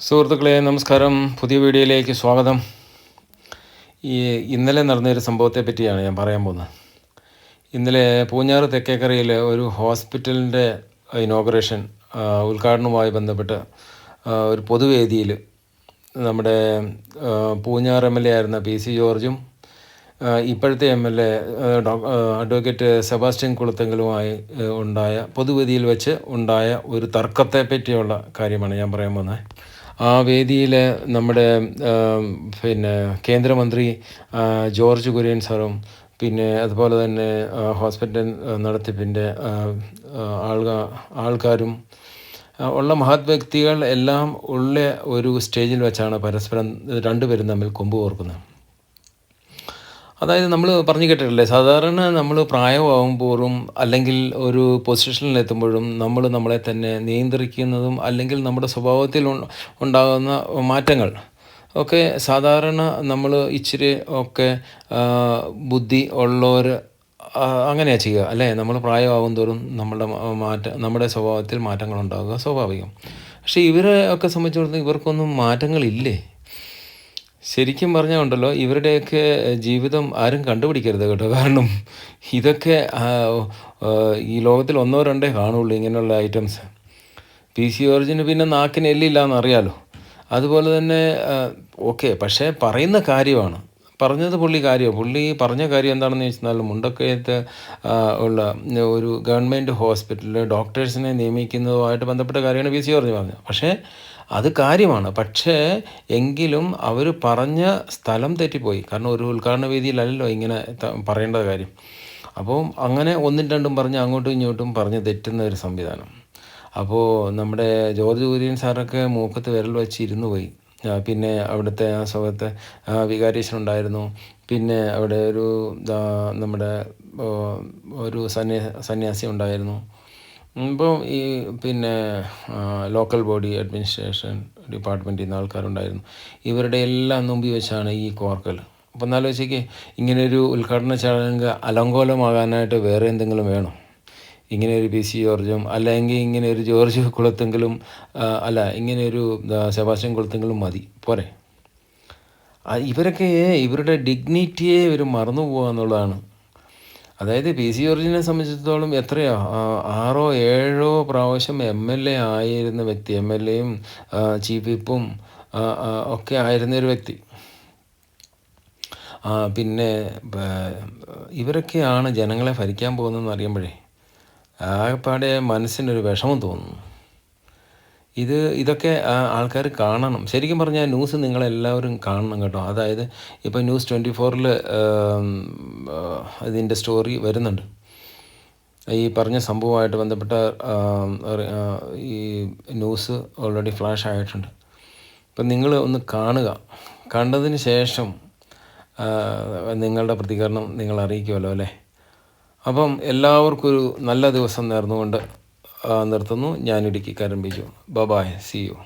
സുഹൃത്തുക്കളെ നമസ്കാരം. പുതിയ വീഡിയോയിലേക്ക് സ്വാഗതം. ഈ ഇന്നലെ നടന്നൊരു സംഭവത്തെ പറ്റിയാണ് ഞാൻ പറയാൻ പോകുന്നത്. ഇന്നലെ പൂഞ്ഞാറ് തെക്കേക്കരയിൽ ഒരു ഹോസ്പിറ്റലിന്റെ ഇനോഗ്രേഷൻ ഉദ്ഘാടനവുമായി ബന്ധപ്പെട്ട് ഒരു പൊതുവേദിയിൽ നമ്മുടെ പൂഞ്ഞാർ എം എൽ എ ആയിരുന്ന പി സി ജോർജും ഇപ്പോഴത്തെ M L A advocate Sebastian കുളത്തെങ്കിലുമായി ഉണ്ടായ പൊതുവേദിയിൽ വെച്ച് ഉണ്ടായ ഒരു തർക്കത്തെ പറ്റിയുള്ള കാര്യമാണ് ഞാൻ പറയാൻ പോകുന്നത്. ആ വേദിയിൽ നമ്മുടെ പിന്നെ കേന്ദ്രമന്ത്രി ജോർജ് കുര്യൻ സാറും പിന്നെ അതുപോലെ തന്നെ ഹോസ്പിറ്റൽ നടത്തിപ്പിന്റെ ആ, ആ, ആൾക്കാ ആൾക്കാരും ഉള്ള മഹത് വ്യക്തികൾ എല്ലാം ഉള്ള ഒരു സ്റ്റേജിൽ വെച്ചാണ് പരസ്പരം രണ്ടുപേരും തമ്മിൽ കൊമ്പ് കോർക്കുന്നത്. അതായത് നമ്മൾ പറഞ്ഞു കേട്ടിട്ടില്ലേ സാധാരണ നമ്മൾ പ്രായമാകുമ്പോഴും അല്ലെങ്കിൽ ഒരു പൊസിഷനിലെത്തുമ്പോഴും നമ്മൾ നമ്മളെ തന്നെ നിയന്ത്രിക്കുന്നതും അല്ലെങ്കിൽ നമ്മുടെ സ്വഭാവത്തിൽ ഉണ്ടാകുന്ന മാറ്റങ്ങൾ. ഒക്കെ സാധാരണ നമ്മൾ ഇച്ചിരി ഒക്കെ ബുദ്ധി ഉള്ളവർ അങ്ങനെയാണ് ചെയ്യുക. അല്ലേ? നമ്മൾ പ്രായമാകും തോറും നമ്മുടെ മാറ്റ നമ്മുടെ സ്വഭാവത്തിൽ മാറ്റങ്ങൾ ഉണ്ടാകുക സ്വാഭാവികം. പക്ഷേ ഇവരെ ഒക്കെ സംബന്ധിച്ചിടത്തോളം ഇവർക്കൊന്നും മാറ്റങ്ങളില്ലേ? ശരിക്കും പറഞ്ഞാൽ ഉണ്ടല്ലോ ഇവരുടെയൊക്കെ ജീവിതം ആരും കണ്ടുപിടിക്കരുത് കേട്ടോ. കാരണം ഇതൊക്കെ ഈ ലോകത്തിൽ ഒന്നോ രണ്ടേ കാണുള്ളൂ ഇങ്ങനെയുള്ള ഐറ്റംസ്. പി സി ഓറിജിന് പിന്നെ നാക്കിന് എല്ലില്ല എന്നറിയാലോ അതുപോലെ തന്നെ ഓക്കെ പക്ഷേ പറയുന്ന കാര്യമാണ്. പറഞ്ഞത് പുള്ളി കാര്യമാണ് പുള്ളി പറഞ്ഞ കാര്യം എന്താണെന്ന് വെച്ചാൽ മുണ്ടക്കയത്ത് ഉള്ള ഒരു ഗവൺമെന്റ് ഹോസ്പിറ്റലിൽ ഡോക്ടേഴ്സിനെ നിയമിക്കുന്നതുമായിട്ട് ബന്ധപ്പെട്ട കാര്യമാണ് പി സി ഓറിജിൻ പറഞ്ഞത്. പക്ഷേ അത് കാര്യമാണ്. പക്ഷേ എങ്കിലും അവർ പറഞ്ഞ സ്ഥലം തെറ്റിപ്പോയി. കാരണം ഒരു ഉദ്ഘാടന വേദിയിലല്ലോ ഇങ്ങനെ പറയേണ്ട കാര്യം. അപ്പോൾ അങ്ങനെ ഒന്നും രണ്ടും പറഞ്ഞ് അങ്ങോട്ടും ഇങ്ങോട്ടും പറഞ്ഞ് തെറ്റുന്ന ഒരു സംവിധാനം. അപ്പോൾ നമ്മുടെ ജോർജ് കുര്യൻ സാറൊക്കെ മൂക്കത്ത് വിരൽ വെച്ച് ഇരുന്ന് പോയി. പിന്നെ അവിടുത്തെ ആ സുഖത്തെ വികാരേഷൻ ഉണ്ടായിരുന്നു. പിന്നെ അവിടെ ഒരു നമ്മുടെ ഒരു സന്യാ സന്യാസി ഉണ്ടായിരുന്നു. ഇപ്പോൾ ഈ പിന്നെ ലോക്കൽ ബോഡി അഡ്മിനിസ്ട്രേഷൻ ഡിപ്പാർട്ട്മെന്റിൽ നിന്ന് ആൾക്കാരുണ്ടായിരുന്നു. ഇവരുടെ എല്ലാം മുമ്പിൽ വെച്ചാണ് ഈ കോർക്കൽ. അപ്പോൾ എന്നാലോചിക്ക് ഇങ്ങനെയൊരു ഉദ്ഘാടന ചടങ്ങ് അലങ്കോലമാകാനായിട്ട് വേറെ എന്തെങ്കിലും വേണം? ഇങ്ങനെ ഒരു പി സി ജോർജും അല്ലെങ്കിൽ ഇങ്ങനെ ഒരു ജോർജ് കുളത്തെങ്കിലും അല്ല ഇങ്ങനെ ഒരു ആ, സെബാസ്റ്റ്യൻ കുളത്തെങ്കിലും മതി. പോരെ. ഇവരൊക്കെ ഇവരുടെ ഡിഗ്നിറ്റിയെ ഇവർ മറന്നു പോകുക എന്നുള്ളതാണ് അതായത് പി സി ജോർജിനെ സംബന്ധിച്ചിടത്തോളം എത്രയോ? ആറോ ഏഴോ പ്രാവശ്യം എം എൽ എ ആയിരുന്ന വ്യക്തി എം എൽ എയും ചീഫ് വിപ്പും ഒക്കെ ആയിരുന്ന ഒരു വ്യക്തി. പിന്നെ ഇവരൊക്കെയാണ് ജനങ്ങളെ ഭരിക്കാൻ പോകുന്നതെന്ന് അറിയുമ്പോഴേ ആകെപ്പാടെ മനസ്സിനൊരു വിഷമം തോന്നുന്നു. ഇത് ഇതൊക്കെ ആൾക്കാർ കാണണം. ശരിക്കും പറഞ്ഞാൽ ന്യൂസ് നിങ്ങളെല്ലാവരും കാണണം കേട്ടോ. അതായത് ഇപ്പോൾ ന്യൂസ് ട്വന്റി ഫോറിൽ ഇതിന്റെ സ്റ്റോറി വരുന്നുണ്ട്. ഈ പറഞ്ഞ സംഭവമായിട്ട് ബന്ധപ്പെട്ട ഈ ന്യൂസ് ഓൾറെഡി ഫ്ലാഷ് ആയിട്ടുണ്ട്. അപ്പം നിങ്ങൾ ഒന്ന് കാണുക. കണ്ടതിന് ശേഷം നിങ്ങളുടെ പ്രതികരണം നിങ്ങൾ അറിയിക്കുമല്ലോ അല്ലേ? അപ്പം എല്ലാവർക്കും ഒരു നല്ല ദിവസം നേർന്നുകൊണ്ട് നിർത്തുന്നു. ഞാൻ ഇടുക്കി കരമ്പിച്ചു ബബായ് സി യു